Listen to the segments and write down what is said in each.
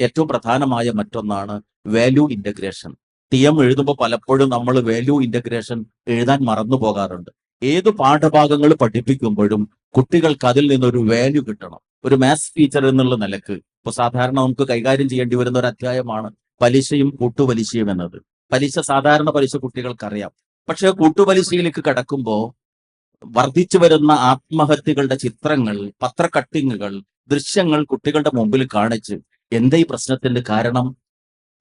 ഏറ്റവും പ്രധാനമായ മറ്റൊന്നാണ് വാല്യൂ ഇന്റഗ്രേഷൻ ടി എം എഴുതുമ്പോൾ പലപ്പോഴും നമ്മൾ വാല്യൂ ഇന്റഗ്രേഷൻ എഴുതാൻ മറന്നു പോകാറുണ്ട്. ഏത് പാഠഭാഗങ്ങൾ പഠിപ്പിക്കുമ്പോഴും കുട്ടികൾക്ക് അതിൽ നിന്നൊരു വാല്യൂ കിട്ടണം. ഒരു മാത്സ് ടീച്ചർ എന്നുള്ള നിലയ്ക്ക് ഇപ്പൊ സാധാരണ നമുക്ക് കൈകാര്യം ചെയ്യേണ്ടി വരുന്ന ഒരു അധ്യായമാണ് പലിശയും കൂട്ടുപലിശയും എന്നത്. പലിശ സാധാരണ പലിശ കുട്ടികൾക്കറിയാം. പക്ഷെ കൂട്ടുപലിശയിലേക്ക് കടക്കുമ്പോൾ വർദ്ധിച്ചു വരുന്ന ആത്മഹത്യകളുടെ ചിത്രങ്ങൾ പത്രക്കട്ടിങ്ങുകൾ ദൃശ്യങ്ങൾ കുട്ടികളുടെ മുമ്പിൽ കാണിച്ച് എന്താ ഈ പ്രശ്നത്തിന്റെ കാരണം?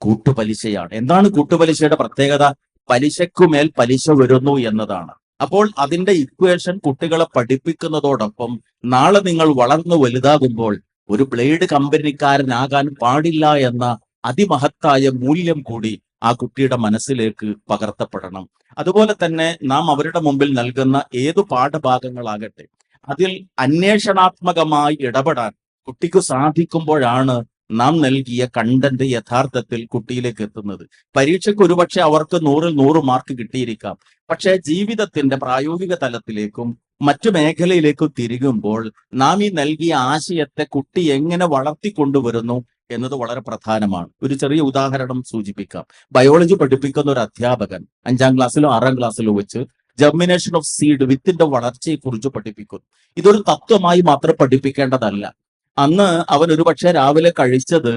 കൂട്ടുപലിശയാണ്. എന്താണ് കൂട്ടുപലിശയുടെ പ്രത്യേകത? പലിശക്കുമേൽ പലിശ വരുന്നു എന്നതാണ്. അപ്പോൾ അതിന്റെ ഇക്വേഷൻ കുട്ടികളെ പഠിപ്പിക്കുന്നതോടൊപ്പം നാളെ നിങ്ങൾ വളർന്നു വലുതാകുമ്പോൾ ഒരു ബ്ലേഡ് കമ്പനിക്കാരനാകാൻ പാടില്ല എന്ന അതിമഹത്തായ മൂല്യം കൂടി ആ കുട്ടിയുടെ മനസ്സിലേക്ക് പകർത്തപ്പെടണം. അതുപോലെ തന്നെ നാം അവരുടെ മുമ്പിൽ നൽകുന്ന ഏതു പാഠഭാഗങ്ങളാകട്ടെ അതിൽ അന്വേഷണാത്മകമായി ഇടപെടാൻ കുട്ടിക്ക് സാധിക്കുമ്പോഴാണ് നാം നൽകിയ കണ്ടന്റ് യഥാർത്ഥത്തിൽ കുട്ടിയിലേക്ക് എത്തുന്നത്. പരീക്ഷയ്ക്ക് ഒരുപക്ഷെ അവർക്ക് നൂറിൽ നൂറ് മാർക്ക് കിട്ടിയിരിക്കാം. പക്ഷേ ജീവിതത്തിന്റെ പ്രായോഗിക തലത്തിലേക്കും മറ്റു മേഖലയിലേക്കും തിരികുമ്പോൾ നാം ഈ നൽകിയ ആശയത്തെ കുട്ടി എങ്ങനെ വളർത്തിക്കൊണ്ടുവരുന്നു എന്നത് വളരെ പ്രധാനമാണ്. ഒരു ചെറിയ ഉദാഹരണം സൂചിപ്പിക്കാം. ബയോളജി പഠിപ്പിക്കുന്ന ഒരു അധ്യാപകൻ അഞ്ചാം ക്ലാസ്സിലോ ആറാം ക്ലാസ്സിലോ വെച്ച് ജെർമിനേഷൻ ഓഫ് സീഡ് വിത്തിന്റെ വളർച്ചയെക്കുറിച്ച് പഠിപ്പിക്കുന്നു. ഇതൊരു തത്വമായി മാത്രം പഠിപ്പിക്കേണ്ടതല്ല. അന്ന് അവൻ ഒരുപക്ഷെ രാവിലെ കഴിച്ചത്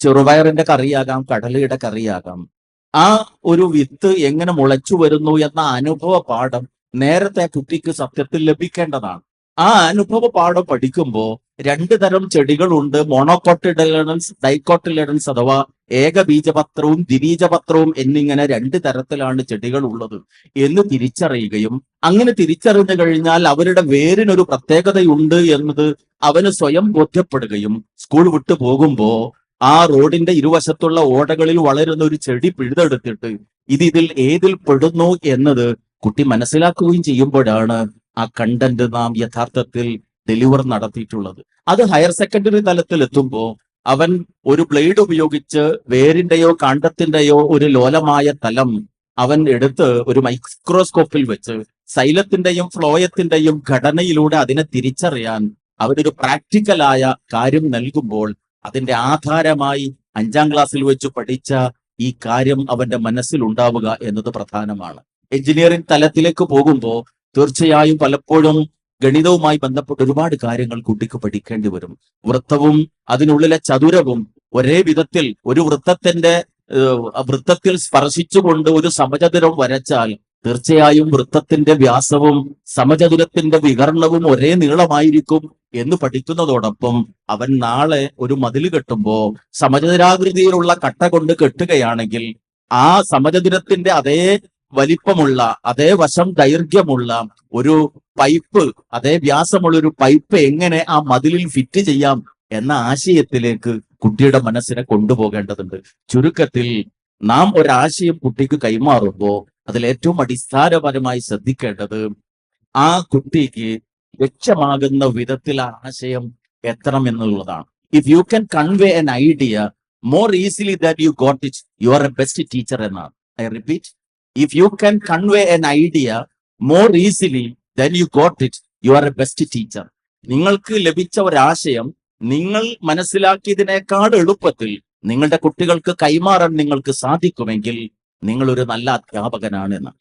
ചെറുപയറിന്റെ കറിയാകാം കടലയുടെ കറിയാകാം. ആ ഒരു വിത്ത് എങ്ങനെ മുളച്ചു വരുന്നു എന്ന അനുഭവ പാഠം നേരത്തെ കുട്ടിക്ക് സത്യത്തിൽ ലഭിക്കേണ്ടതാണ്. ആ അനുഭവ പാഠം പഠിക്കുമ്പോൾ രണ്ട് തരം ചെടികളുണ്ട്. മോണോക്കോട്ടിഡലൻസ് ഡൈക്കോട്ടിലഡൻസ് അഥവാ ഏകബീജപത്രവും ദ്വിബീജപത്രവും എന്നിങ്ങനെ രണ്ട് തരത്തിലാണ് ചെടികൾ ഉള്ളത് എന്ന് തിരിച്ചറിയുകയും അങ്ങനെ തിരിച്ചറിഞ്ഞു കഴിഞ്ഞാൽ അവരുടെ വേരിനൊരു പ്രത്യേകതയുണ്ട് എന്നത് അവന് സ്വയം ബോധ്യപ്പെടുകയും സ്കൂൾ വിട്ടു പോകുമ്പോ ആ റോഡിന്റെ ഇരുവശത്തുള്ള ഓടകളിൽ വളരുന്ന ഒരു ചെടി പിഴുതെടുത്തിട്ട് ഇത് ഇതിൽ ഏതിൽ പെടുന്നു എന്നത് കുട്ടി മനസ്സിലാക്കുകയും ചെയ്യുമ്പോഴാണ് ആ കണ്ടന്റ് നാം യഥാർത്ഥത്തിൽ ഡെലിവർ നടത്തിയിട്ടുള്ളത്. അത് ഹയർ സെക്കൻഡറി തലത്തിൽ എത്തുമ്പോൾ അവൻ ഒരു ബ്ലേഡ് ഉപയോഗിച്ച് വേരിന്റെയോ കാണ്ടത്തിന്റെയോ ഒരു ലോലമായ തലം അവൻ എടുത്ത് ഒരു മൈക്രോസ്കോപ്പിൽ വെച്ച് സൈലത്തിന്റെയും ഫ്ലോയത്തിന്റെയും ഘടനയിലൂടെ അതിനെ തിരിച്ചറിയാൻ അവനൊരു പ്രാക്ടിക്കലായ കാര്യം നൽകുമ്പോൾ അതിന്റെ ആധാരമായി അഞ്ചാം ക്ലാസ്സിൽ വെച്ച് പഠിച്ച ഈ കാര്യം അവന്റെ മനസ്സിൽ ഉണ്ടാവുക എന്നത് പ്രധാനമാണ്. എഞ്ചിനീയറിംഗ് തലത്തിലേക്ക് പോകുമ്പോൾ തീർച്ചയായും പലപ്പോഴും ഗണിതവുമായി ബന്ധപ്പെട്ട് ഒരുപാട് കാര്യങ്ങൾ കുട്ടിക്ക് പഠിക്കേണ്ടി വരും. വൃത്തവും അതിനുള്ളിലെ ചതുരവും ഒരേ വിധത്തിൽ ഒരു വൃത്തത്തിന്റെ വൃത്തത്തിൽ സ്പർശിച്ചുകൊണ്ട് ഒരു സമചതുരം വരച്ചാൽ തീർച്ചയായും വൃത്തത്തിന്റെ വ്യാസവും സമചതുരത്തിന്റെ വികരണവും ഒരേ നീളമായിരിക്കും എന്ന് പഠിക്കുന്നതോടൊപ്പം അവൻ നാളെ ഒരു മതിൽ കെട്ടുമ്പോ സമചതുരാകൃതിയിലുള്ള കട്ട കൊണ്ട് കെട്ടുകയാണെങ്കിൽ ആ സമചതുരത്തിന്റെ അതേ വലിപ്പമുള്ള അതേ വശം ദൈർഘ്യമുള്ള ഒരു പൈപ്പ് അതേ വ്യാസമുള്ള ഒരു പൈപ്പ് എങ്ങനെ ആ മതിലിൽ ഫിറ്റ് ചെയ്യാം എന്ന ആശയത്തിലേക്ക് കുട്ടിയുടെ മനസ്സിനെ കൊണ്ടുപോകേണ്ടതുണ്ട്. ചുരുക്കത്തിൽ നാം ഒരാശയം കുട്ടിക്ക് കൈമാറുമ്പോൾ അതിൽ ഏറ്റവും അടിസ്ഥാനപരമായി ശ്രദ്ധിക്കേണ്ടത് ആ കുട്ടിക്ക് ലക്ഷ്യമാകുന്ന വിധത്തിൽ ആശയം എത്തണം എന്നുള്ളതാണ്. If you can convey an idea more easily that you got it you are a best teacher എന്നാണ്. I repeat if you can convey an idea more easily then you got it you are a best teacher നിങ്ങൾക്ക് ലഭിച്ച ഒരാശയം നിങ്ങൾ മനസ്സിലാക്കിയതിനേക്കാൾ എളുപ്പത്തിൽ നിങ്ങളുടെ കുട്ടികൾക്ക് കൈമാറാൻ നിങ്ങൾക്ക് സാധിക്കുമെങ്കിൽ നിങ്ങൾ ഒരു നല്ല അധ്യാപകനാണ് എന്ന്